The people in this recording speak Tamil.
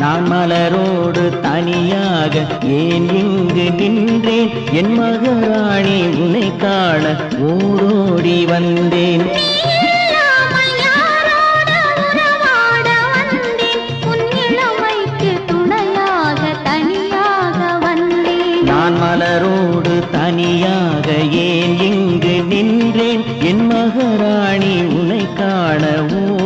நான் மலரோடு தனியாக ஏன் இங்கு நின்றேன்? என் மகாராணி உன்னை காண ஓடோடி வந்தேன். மலரோடு தனியாக ஏன் இங்கு நின்றேன்? என் மகாராணி உன்னை காண ஓடோடி